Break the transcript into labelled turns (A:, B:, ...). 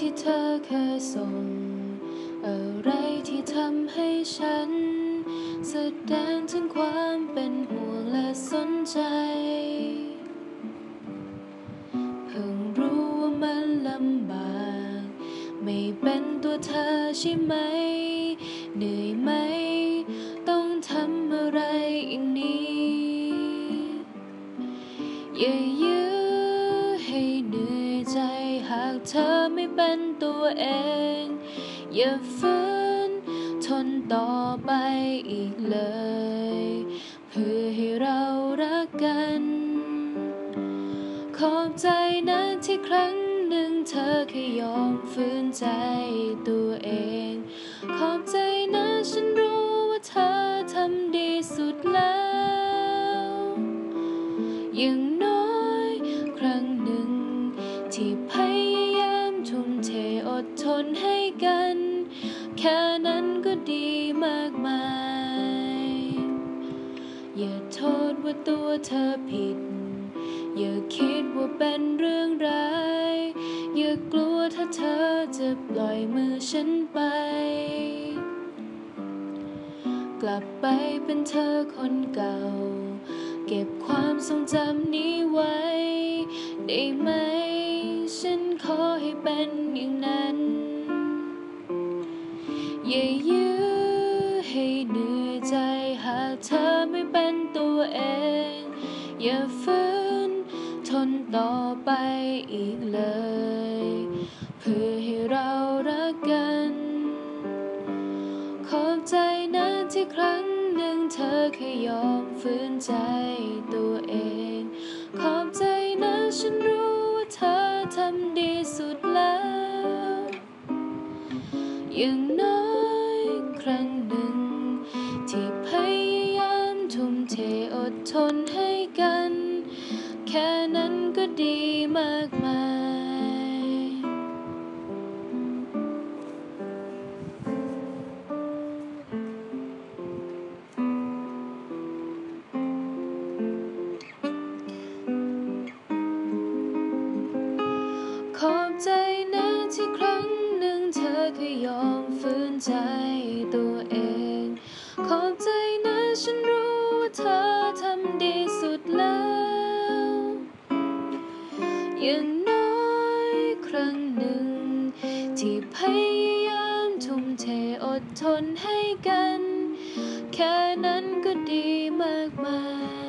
A: ที่เธอเคยส่ง อะไรที่ทำให้ฉัน แสดงถึงความเป็นห่วงและสนใจ เพิ่งรู้ว่ามันลำบาก ไม่เป็นตัวเธอใช่ไหม เหนื่อยไหม ต้องทำอะไรอย่างนี้อย่ายื้อให้เหนื่อยใจหากเธอ เป็นตัวเอง อย่าฝืนทนต่อไปอีกเลย เพื่อให้เรารักกัน ขอบใจนะที่ครั้งหนึ่งเธอเคยยอมฝืนใจตัวเอง ขอบใจนะฉันรู้ว่าเธอทำดีสุดแล้วอย่างน้อยครั้งหนึ่งที่พยายามทุ่มเทอด ทนให้กัน แค่นั้นก็ดีมากมาย อย่าโทษว่าตัวเธอผิด อย่าคิดว่าเป็นเรื่องร้าย อย่ากลัวถ้าเธอจะปล่อยมือฉันไป กลับไปเป็นเธอคนเก่า เก็บความทรงจำนี้ไว้ ได้ไหม ให้เป็นอย่างนั้น อย่ายื้อให้เหนื่อยใจหากเธอไม่เป็นตัวเอง อย่าฝืนทนต่อไปอีกเลย เพื่อให้เรารักกัน ขอบใจนะที่ครั้งหนึ่งเธอเคยยอมฝืนใจ อย่างน้อยครั้งหนึ่ง ที่พยายามทุ่มเทอดทนให้กัน แค่นั้นก็ดีมากมาย ขอบใจ ยอมฝืนใจตัวเอง ขอบใจนะฉันรู้ว่าเธอทำดีสุดแล้วอย่างน้อยครั้งหนึ่ง ที่พยายามทุ่มเทอดทนให้กัน แค่นั้นก็ดีมากมาย